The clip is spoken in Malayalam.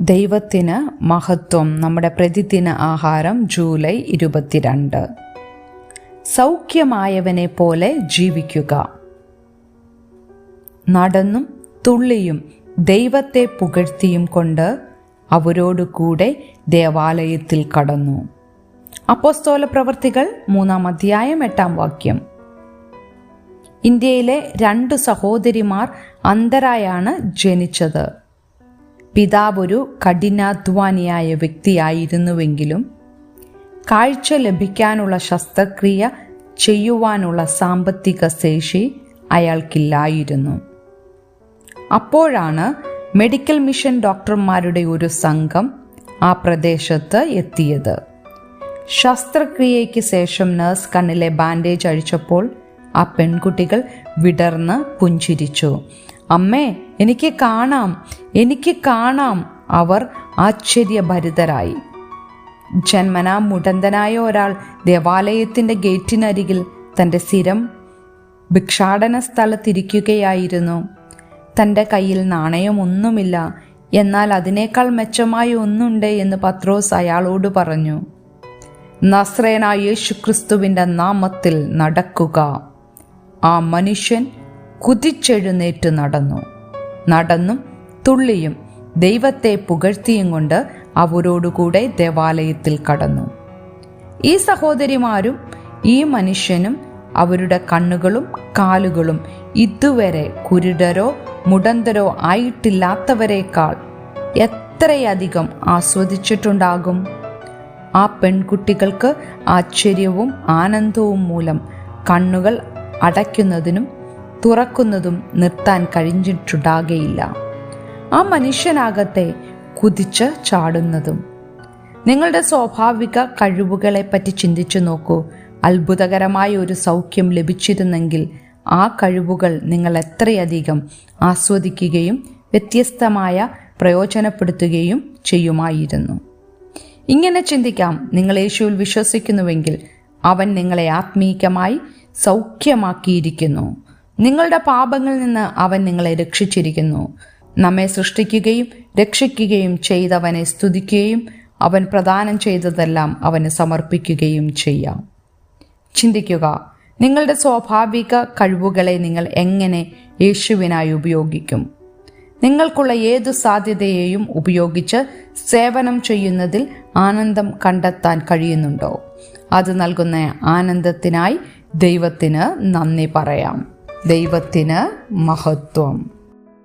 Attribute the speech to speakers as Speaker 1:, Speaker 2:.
Speaker 1: ദൈവത്തിന് മഹത്വം നമ്മുടെ പ്രതിദിന ആഹാരം ജൂലൈ ഇരുപത്തിരണ്ട്. സൗഖ്യമായവനെ പോലെ ജീവിക്കുക. നടന്നും തുള്ളിയും ദൈവത്തെ പുകഴ്ത്തിയും കൊണ്ട് അവരോടുകൂടെ ദേവാലയത്തിൽ കടന്നു. അപ്പോസ്തോല പ്രവർത്തികൾ മൂന്നാം അധ്യായം എട്ടാം വാക്യം. ഇന്ത്യയിലെ രണ്ട് സഹോദരിമാർ അന്തരായാണ് ജനിച്ചത്. പിതാവ് ഒരു കഠിനാധ്വാനിയായ വ്യക്തിയായിരുന്നുവെങ്കിലും കാഴ്ച ലഭിക്കാനുള്ള ശസ്ത്രക്രിയ ചെയ്യുവാനുള്ള സാമ്പത്തിക ശേഷി അയാൾക്കില്ലായിരുന്നു. അപ്പോഴാണ് മെഡിക്കൽ മിഷൻ ഡോക്ടർമാരുടെ ഒരു സംഘം ആ പ്രദേശത്ത് എത്തിയത്. ശസ്ത്രക്രിയയ്ക്ക് ശേഷം നഴ്സ് കണ്ണിലെ ബാൻഡേജ് അഴിച്ചപ്പോൾ ആ പെൺകുട്ടികൾ വിടർന്ന് പുഞ്ചിരിച്ചു. അമ്മേ എനിക്ക് കാണാം എനിക്ക് കാണാം. അവർ ആശ്ചര്യഭരിതരായി. ജന്മനാ മുടന്തനായ ഒരാൾ ദേവാലയത്തിന്റെ ഗേറ്റിനരികിൽ തന്റെ സ്ഥിരം ഭിക്ഷാടന സ്ഥലത്തിരിക്കുകയായിരുന്നു. തന്റെ കയ്യിൽ നാണയമൊന്നുമില്ല എന്നാൽ അതിനേക്കാൾ മെച്ചമായി ഒന്നുണ്ട് എന്ന് പത്രോസ് അയാളോട് പറഞ്ഞു. നസ്രേനായ യേശുക്രിസ്തുവിന്റെ നാമത്തിൽ നടക്കുക. ആ മനുഷ്യൻ കുതിച്ചെഴുന്നേറ്റ് നടന്നു. നടന്നും തുള്ളിയും ദൈവത്തെ പുകഴ്ത്തിയും കൊണ്ട് അവരോടുകൂടെ ദേവാലയത്തിൽ കടന്നു. ഈ സഹോദരിമാരും ഈ മനുഷ്യനും അവരുടെ കണ്ണുകളും കാലുകളും ഇതുവരെ കുരുടരോ മുടന്തരോ ആയിട്ടില്ലാത്തവരെക്കാൾ എത്രയധികം ആസ്വദിച്ചിട്ടുണ്ടാകും? ആ പെൺകുട്ടികൾക്ക് ആശ്ചര്യവും ആനന്ദവും മൂലം കണ്ണുകൾ അടയ്ക്കുന്നതിനും തുറക്കുന്നതും നിർത്താൻ കഴിഞ്ഞിട്ടുണ്ടാകയില്ല. ആ മനുഷ്യനാകത്തെ കുതിച്ച് ചാടുന്നതും. നിങ്ങളുടെ സ്വാഭാവിക കഴിവുകളെ പറ്റി ചിന്തിച്ചു നോക്കൂ. അത്ഭുതകരമായ ഒരു സൗഖ്യം ലഭിച്ചിരുന്നെങ്കിൽ ആ കഴിവുകൾ നിങ്ങൾ എത്രയധികം ആസ്വദിക്കുകയും വ്യത്യസ്തമായ പ്രയോജനപ്പെടുത്തുകയും ചെയ്യുമായിരുന്നു. ഇങ്ങനെ ചിന്തിക്കാം. നിങ്ങൾ യേശുവിൽ വിശ്വസിക്കുന്നുവെങ്കിൽ അവൻ നിങ്ങളെ ആത്മീകമായി സൗഖ്യമാക്കിയിരിക്കുന്നു. നിങ്ങളുടെ പാപങ്ങളിൽ നിന്ന് അവൻ നിങ്ങളെ രക്ഷിച്ചിരിക്കുന്നു. നമ്മെ സൃഷ്ടിക്കുകയും രക്ഷിക്കുകയും ചെയ്തവനെ സ്തുതിക്കുകയും അവൻ പ്രദാനം ചെയ്തതെല്ലാം അവന് സമർപ്പിക്കുകയും ചെയ്യാം. ചിന്തിക്കുക നിങ്ങളുടെ സ്വാഭാവിക കഴിവുകളെ നിങ്ങൾ എങ്ങനെ യേശുവിനായി ഉപയോഗിക്കും? നിങ്ങൾക്കുള്ള ഏതു സാധ്യതയെയും ഉപയോഗിച്ച് സേവനം ചെയ്യുന്നതിൽ ആനന്ദം കണ്ടെത്താൻ കഴിയുന്നുണ്ടോ? അത് നൽകുന്ന ആനന്ദത്തിനായി ദൈവത്തിന് നന്ദി പറയാം. ദൈവത്തിന് മഹത്വം.